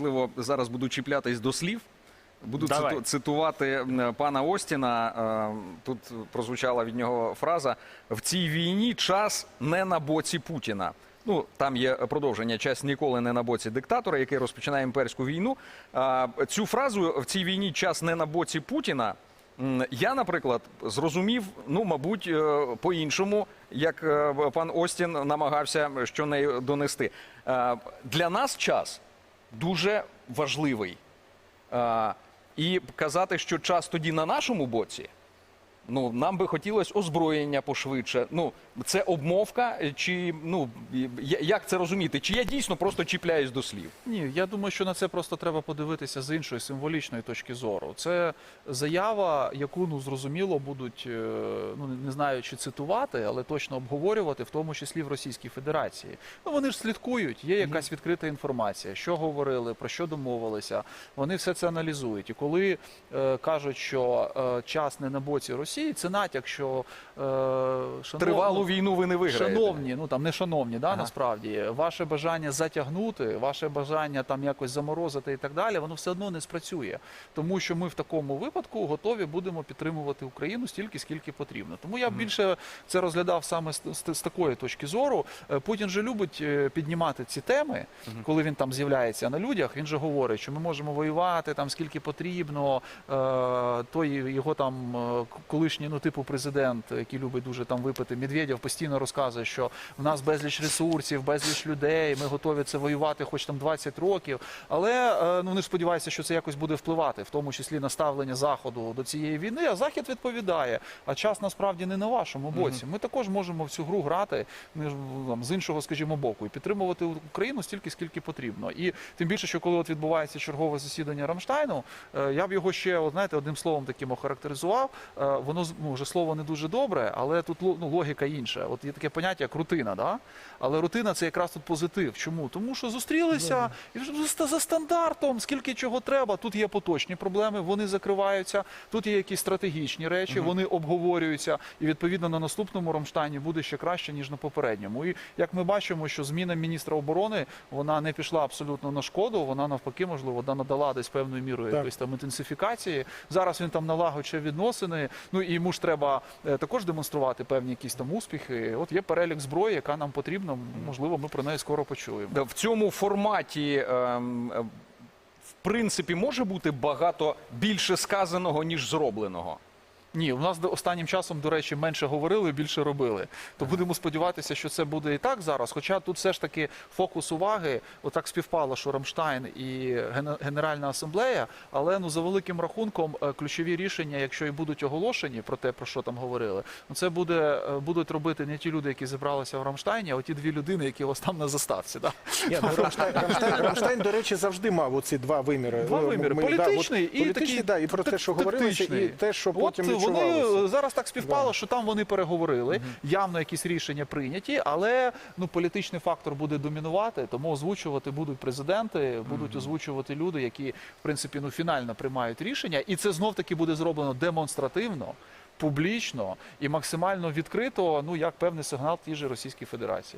можливо, зараз буду чіплятись до слів. Буду Давай. цитувати пана Остіна. Е, Тут прозвучала від нього фраза: в цій війні час не на боці Путіна. Ну там є продовження час ніколи не на боці диктатора, який розпочинає імперську війну. Цю фразу в цій війні час не на боці Путіна. Я, наприклад, зрозумів, ну мабуть, е, по-іншому, як е, пан Остін намагався що нею донести. Е, Для нас час дуже важливий. І казати, що час тоді на нашому боці. Ну, нам би хотілося озброєння пошвидше. Ну, це обмовка, е, чи ну як це розуміти? Чи я дійсно просто чіпляюсь до слів? Ні, я думаю, що на це просто треба подивитися з іншої символічної точки зору. Це заява, яку ну зрозуміло будуть е, ну не знаю чи цитувати, але точно обговорювати, в тому числі в Російській Федерації. Ну вони ж слідкують, є якась відкрита інформація, що говорили, про що домовилися. Вони все це аналізують. І коли е, кажуть, що е, час не на боці Росії, це натяк, що е, шановні- Тривалу війну ви не виграєте. Шановні, ну там не шановні, да, Ага. насправді, ваше бажання затягнути, ваше бажання там якось заморозити і так далі, воно все одно не спрацює. Тому що ми в такому випадку готові будемо підтримувати Україну стільки, скільки потрібно. Тому я б більше це розглядав саме з, з, з такої точки зору. Е, Путін же любить е, піднімати ці теми, коли він там з'являється на людях. Він же говорить, що ми можемо воювати там скільки потрібно. Е, той його там е, к- колишній ну типу президент, який любить дуже там випити. Медведєв постійно розказує, що в нас безліч ресурсів, безліч людей. Ми готові це воювати, хоч там 20 років. Але е, ну вони ж сподіваються, що це якось буде впливати, в тому числі на ставлення заходу до цієї війни. А захід відповідає. А час насправді не на вашому боці. Ми також можемо в цю гру грати ми там, з іншого, скажімо, боку, і підтримувати Україну стільки, скільки потрібно. І тим більше, що коли от відбувається чергове засідання Рамштайну, е, я б його ще от, знаєте, одним словом таким охарактеризував. Воно ну, вже слово не дуже добре, але тут ну, логіка інша. От є таке поняття як рутина, да? але рутина це якраз тут позитив. Чому? Тому що зустрілися і вже за, стандартом, скільки чого треба. Тут є поточні проблеми, вони закриваються. Тут є якісь стратегічні речі, вони обговорюються. І відповідно на наступному Рамштайні буде ще краще ніж на попередньому. І як ми бачимо, що зміна міністра оборони вона не пішла абсолютно на шкоду. Вона навпаки, можливо, надала десь певною мірою якоїсь там інтенсифікації. Зараз він там налагоджує відносини. Ну і йому ж треба е, також демонструвати певні якісь там успіхи. От є перелік зброї, яка нам потрібна. Можливо, ми про неї скоро почуємо. В цьому форматі, ем, е, в принципі, може бути багато більше сказаного, ніж зробленого. Ні, у нас останнім часом, до речі, менше говорили, більше робили. То будемо сподіватися, що це буде і так зараз. Хоча тут все ж таки фокус уваги, отак співпало, що Рамштайн і Генеральна асамблея. Але ну за великим рахунком е, ключові рішення, якщо і будуть оголошені про те, про що там говорили, ну це буде е, будуть робити не ті люди, які зібралися в Рамштайні, а оті дві людини, які ось там на заставці. Да? Ні, ну, Рамштайн, Рамштайн, Рамштайн, до речі, завжди мав оці два виміри. Два Ну, виміри. ми- да, от Політичний і політичний, такий да, і про те, що говорилося, і те, що потім вони е, зараз так співпало, що там вони переговорили. Явно якісь рішення прийняті, але ну політичний фактор буде домінувати, тому озвучувати будуть президенти, будуть озвучувати люди, які в принципі ну фінально приймають рішення, і це знов таки буде зроблено демонстративно. Публічно і максимально відкрито, ну як певний сигнал тій же Російській Федерації.